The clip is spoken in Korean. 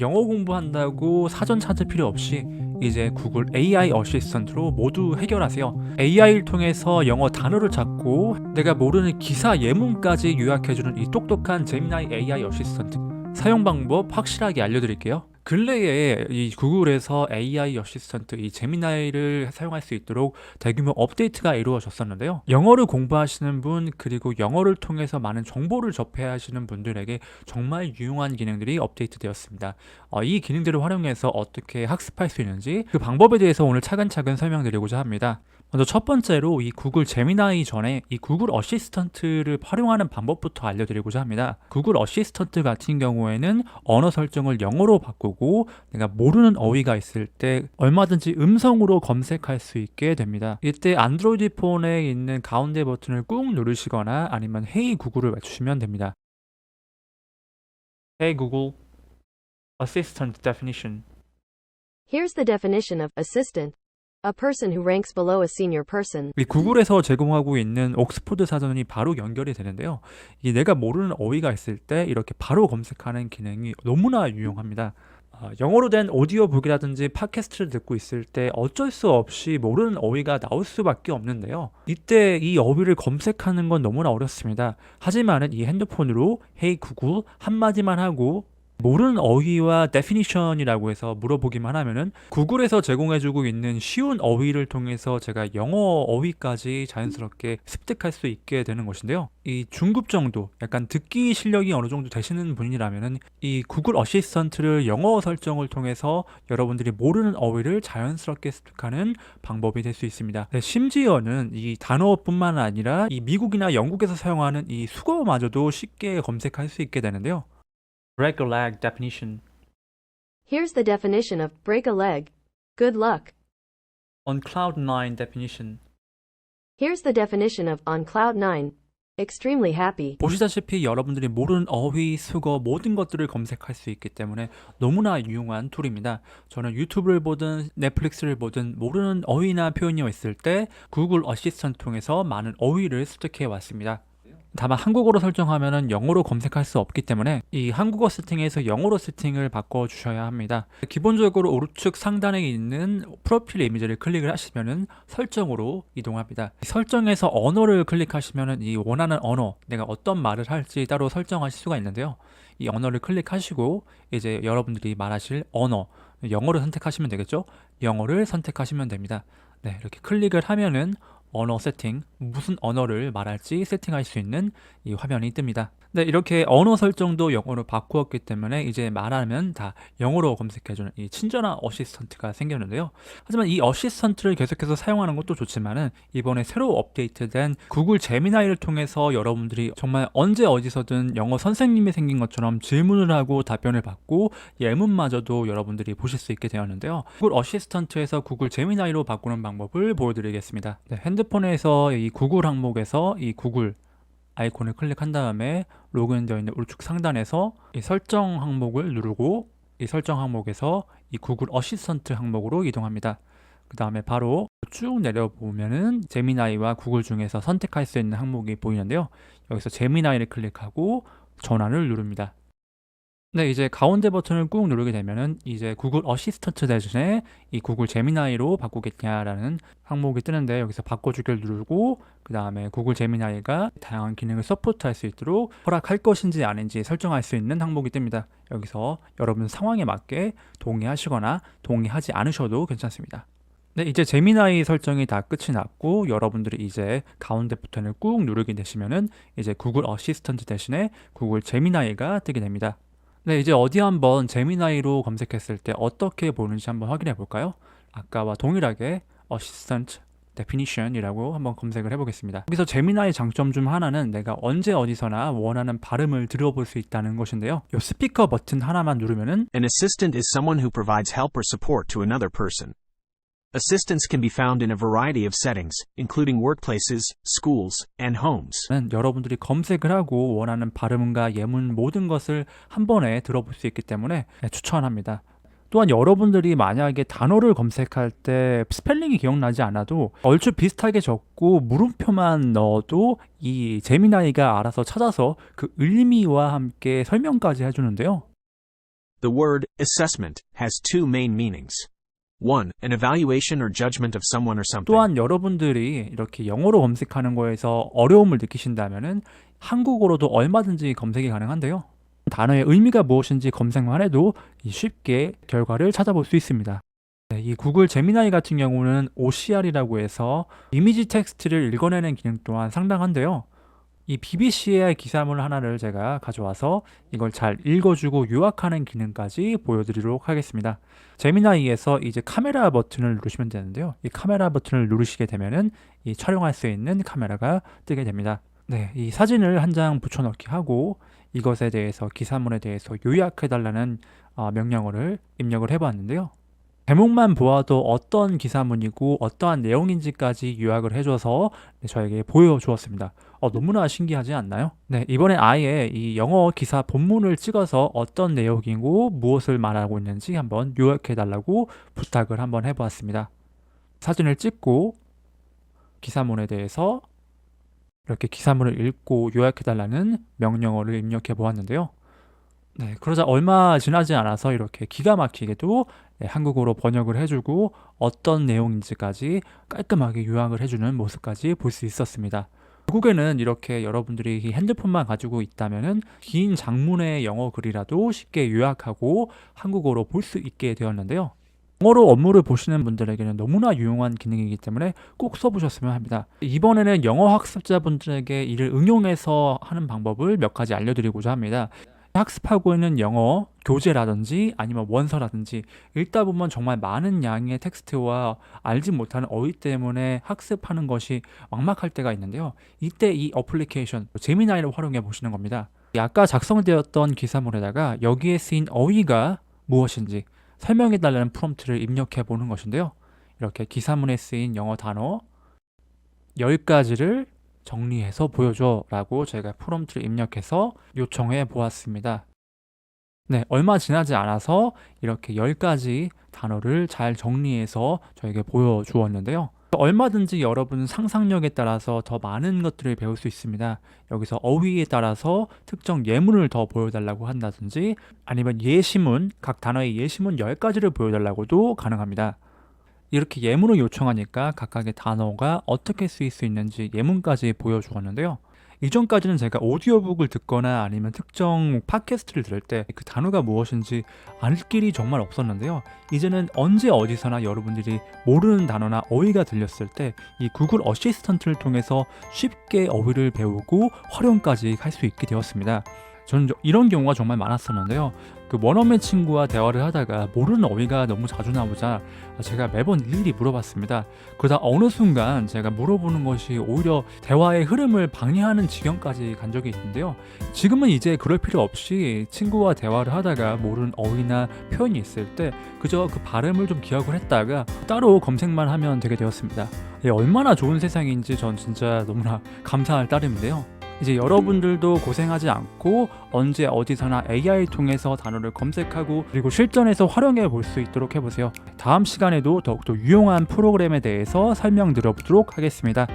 영어 공부한다고 사전 찾을 필요 없이 이제 구글 AI 어시스턴트로 모두 해결하세요. AI를 통해서 영어 단어를 찾고 내가 모르는 기사 예문까지 요약해주는 이 똑똑한 제미나이 AI 어시스턴트 사용 방법 확실하게 알려드릴게요. 근래에 이 구글에서 AI 어시스턴트 이 제미나이를 사용할 수 있도록 대규모 업데이트가 이루어졌었는데요. 영어를 공부하시는 분 그리고 영어를 통해서 많은 정보를 접해야 하시는 분들에게 정말 유용한 기능들이 업데이트되었습니다. 어, 이 기능들을 활용해서 어떻게 학습할 수 있는지 그 방법에 대해서 오늘 차근차근 설명드리고자 합니다. 먼저 첫 번째로 이 구글 제미나이 전에 이 구글 어시스턴트를 활용하는 방법부터 알려드리고자 합니다. 구글 어시스턴트 같은 경우에는 언어 설정을 영어로 바꾸고 내가 모르는 어휘가 있을 때 얼마든지 음성으로 검색할 수 있게 됩니다. 이때 안드로이드 폰에 있는 가운데 버튼을 꾹 누르시거나 아니면 헤이 구글을 외치시면 됩니다. Hey Google, Assistant definition. Here's the definition of assistant. A person who ranks below a senior person. 이 구글에서 제공하고 있는 옥스포드 사전이 바로 연결이 되는데요. 이 내가 모르는 어휘가 있을 때 이렇게 바로 검색하는 기능이 너무나 유용합니다. 아, 영어로 된 오디오 북이라든지 팟캐스트를 듣고 있을 때 어쩔 수 없이 모르는 어휘가 나올 수밖에 없는데요. 이때 이 어휘를 검색하는 건 너무나 어렵습니다. 하지만은 이 핸드폰으로 Hey 구글 한마디만 하고 모르는 어휘와 definition이라고 해서 물어보기만 하면은 구글에서 제공해주고 있는 쉬운 어휘를 통해서 제가 영어 어휘까지 자연스럽게 습득할 수 있게 되는 것인데요. 이 중급 정도, 약간 듣기 실력이 어느 정도 되시는 분이라면은 이 구글 어시스턴트를 영어 설정을 통해서 여러분들이 모르는 어휘를 자연스럽게 습득하는 방법이 될 수 있습니다. 네, 심지어는 이 단어뿐만 아니라 이 미국이나 영국에서 사용하는 이 수거마저도 쉽게 검색할 수 있게 되는데요. Break a leg definition Here's the definition of break a leg. Good luck. on cloud 9 definition Here's the definition of on cloud 9. Extremely happy. 보시다시피 여러분들이 모르는 어휘, 수거 모든 것들을 검색할 수 있기 때문에 너무나 유용한 툴입니다. 저는 유튜브를 보든 넷플릭스를 보든 모르는 어휘나 표현이 있을 때 구글 어시스턴트 통해서 많은 어휘를 습득해 왔습니다. 다만 한국어로 설정하면 영어로 검색할 수 없기 때문에 이 한국어 세팅에서 영어로 세팅을 바꿔 주셔야 합니다. 기본적으로 오른쪽 상단에 있는 프로필 이미지를 클릭을 하시면은 설정으로 이동합니다. 설정에서 언어를 클릭하시면은 이 원하는 언어, 내가 어떤 말을 할지 따로 설정하실 수가 있는데요. 이 언어를 클릭하시고 이제 여러분들이 말하실 언어, 영어를 선택하시면 되겠죠? 영어를 선택하시면 됩니다. 네, 이렇게 클릭을 하면은 언어 세팅, 무슨 언어를 말할지 세팅할 수 있는 이 화면이 뜹니다. 네, 이렇게 언어 설정도 영어로 바꾸었기 때문에 이제 말하면 다 영어로 검색해주는 이 친절한 어시스턴트가 생겼는데요. 하지만 이 어시스턴트를 계속해서 사용하는 것도 좋지만은 이번에 새로 업데이트된 구글 제미나이를 통해서 여러분들이 정말 언제 어디서든 영어 선생님이 생긴 것처럼 질문을 하고 답변을 받고 예문마저도 여러분들이 보실 수 있게 되었는데요. 구글 어시스턴트에서 구글 제미나이로 바꾸는 방법을 보여드리겠습니다. 네, 핸드폰에서 이 구글 항목에서 이 구글 아이콘을 클릭한 다음에 로그인되어 있는 우측 상단에서 이 설정 항목을 누르고 이 설정 항목에서 이 구글 어시스턴트 항목으로 이동합니다. 그 다음에 바로 쭉 내려보면은 제미나이와 구글 중에서 선택할 수 있는 항목이 보이는데요. 여기서 제미나이를 클릭하고 전환을 누릅니다. 네, 이제 가운데 버튼을 꾹 누르게 되면은 이제 구글 어시스턴트 대신에 이 구글 제미나이로 바꾸겠냐라는 항목이 뜨는데 여기서 바꿔주기를 누르고 그 다음에 구글 제미나이가 다양한 기능을 서포트할 수 있도록 허락할 것인지 아닌지 설정할 수 있는 항목이 뜹니다. 여기서 여러분 상황에 맞게 동의하시거나 동의하지 않으셔도 괜찮습니다. 네, 이제 제미나이 설정이 다 끝이 났고 여러분들이 이제 가운데 버튼을 꾹 누르게 되시면은 이제 구글 어시스턴트 대신에 구글 제미나이가 뜨게 됩니다. 네, 이제 어디 한번 제미나이로 검색했을 때 어떻게 보는지 한번 확인해 볼까요? 아까와 동일하게 Assistant Definition이라고 한번 검색을 해보겠습니다. 여기서 제미나이 장점 중 하나는 내가 언제 어디서나 원하는 발음을 들어볼 수 있다는 것인데요. 이 스피커 버튼 하나만 누르면은 An assistant is someone who provides help or support to another person. Assistants can be found in a variety of settings, including workplaces, schools, and homes. 는 여러분들이 검색을 하고 원하는 발음과 예문 모든 것을 한 번에 들어볼 수 있기 때문에 네, 추천합니다. 또한 여러분들이 만약에 단어를 검색할 때 스펠링이 기억나지 않아도 얼추 비슷하게 적고 물음표만 넣어도 이 제미나이가 알아서 찾아서 그 의미와 함께 설명까지 해주는데요. The word assessment has two main meanings. One, an evaluation or judgment of someone or something. 또한 여러분들이 이렇게 영어로 검색하는 거에서 어려움을 느끼신다면은 한국어로도 얼마든지 검색이 가능한데요. 단어의 의미가 무엇인지 검색만 해도 이 쉽게 결과를 찾아볼 수 있습니다. 네, 이 구글 제미나이 같은 경우는 OCR이라고 해서 이미지 텍스트를 읽어내는 기능 또한 상당한데요. 이 BBC의 기사물 하나를 제가 가져와서 이걸 잘 읽어주고 요약하는 기능까지 보여드리도록 하겠습니다. 제미나이에서 이제 카메라 버튼을 누르시면 되는데요. 이 카메라 버튼을 누르시게 되면은 이 촬영할 수 있는 카메라가 뜨게 됩니다. 네, 이 사진을 한 장 붙여넣기 하고 이것에 대해서 기사문에 대해서 요약해달라는 어, 명령어를 입력을 해봤는데요. 제목만 보아도 어떤 기사문이고 어떠한 내용인지까지 요약을 해줘서 네, 저에게 보여주었습니다. 어, 너무나 신기하지 않나요? 네, 이번에 아예 이 영어 기사 본문을 찍어서 어떤 내용이고 무엇을 말하고 있는지 한번 요약해 달라고 부탁을 한번 해보았습니다. 사진을 찍고 기사문에 대해서 이렇게 기사문을 읽고 요약해 달라는 명령어를 입력해 보았는데요. 네, 그러자 얼마 지나지 않아서 이렇게 기가 막히게도 네, 한국어로 번역을 해주고 어떤 내용인지까지 깔끔하게 요약을 해주는 모습까지 볼 수 있었습니다. 결국에는 이렇게 여러분들이 이 핸드폰만 가지고 있다면은 긴 장문의 영어 글이라도 쉽게 요약하고 한국어로 볼 수 있게 되었는데요. 영어로 업무를 보시는 분들에게는 너무나 유용한 기능이기 때문에 꼭 써보셨으면 합니다. 이번에는 영어 학습자분들에게 이를 응용해서 하는 방법을 몇 가지 알려드리고자 합니다. 학습하고 있는 영어 교재라든지 아니면 원서라든지 읽다 보면 정말 많은 양의 텍스트와 알지 못하는 어휘 때문에 학습하는 것이 막막할 때가 있는데요. 이때 이 어플리케이션 제미나이를 활용해 보시는 겁니다. 아까 작성되었던 기사물에다가 여기에 쓰인 어휘가 무엇인지 설명해 달라는 프롬프트를 입력해 보는 것인데요. 이렇게 기사문에 쓰인 영어 단어 10가지를 정리해서 보여줘 라고 제가 프롬프트를 입력해서 요청해 보았습니다. 네, 얼마 지나지 않아서 이렇게 10가지 단어를 잘 정리해서 저에게 보여주었는데요. 얼마든지 여러분 상상력에 따라서 더 많은 것들을 배울 수 있습니다. 여기서 어휘에 따라서 특정 예문을 더 보여달라고 한다든지 아니면 예시문, 각 단어의 예시문 10가지를 보여달라고도 가능합니다. 이렇게 예문을 요청하니까 각각의 단어가 어떻게 쓰일 수 있는지 예문까지 보여주었는데요. 이전까지는 제가 오디오북을 듣거나 아니면 특정 팟캐스트를 들을 때 그 단어가 무엇인지 알 길이 정말 없었는데요. 이제는 언제 어디서나 여러분들이 모르는 단어나 어휘가 들렸을 때 이 구글 어시스턴트를 통해서 쉽게 어휘를 배우고 활용까지 할 수 있게 되었습니다. 저는 이런 경우가 정말 많았었는데요. 그 원어민 친구와 대화를 하다가 모르는 어휘가 너무 자주 나오자 제가 매번 일일이 물어봤습니다. 그러다 어느 순간 제가 물어보는 것이 오히려 대화의 흐름을 방해하는 지경까지 간 적이 있는데요. 지금은 이제 그럴 필요 없이 친구와 대화를 하다가 모르는 어휘나 표현이 있을 때 그저 그 발음을 좀 기억을 했다가 따로 검색만 하면 되게 되었습니다. 예, 얼마나 좋은 세상인지 전 진짜 너무나 감사할 따름인데요. 이제 여러분들도 고생하지 않고 언제 어디서나 AI 통해서 단어를 검색하고 그리고 실전에서 활용해 볼 수 있도록 해보세요. 다음 시간에도 더욱더 유용한 프로그램에 대해서 설명드려 보도록 하겠습니다.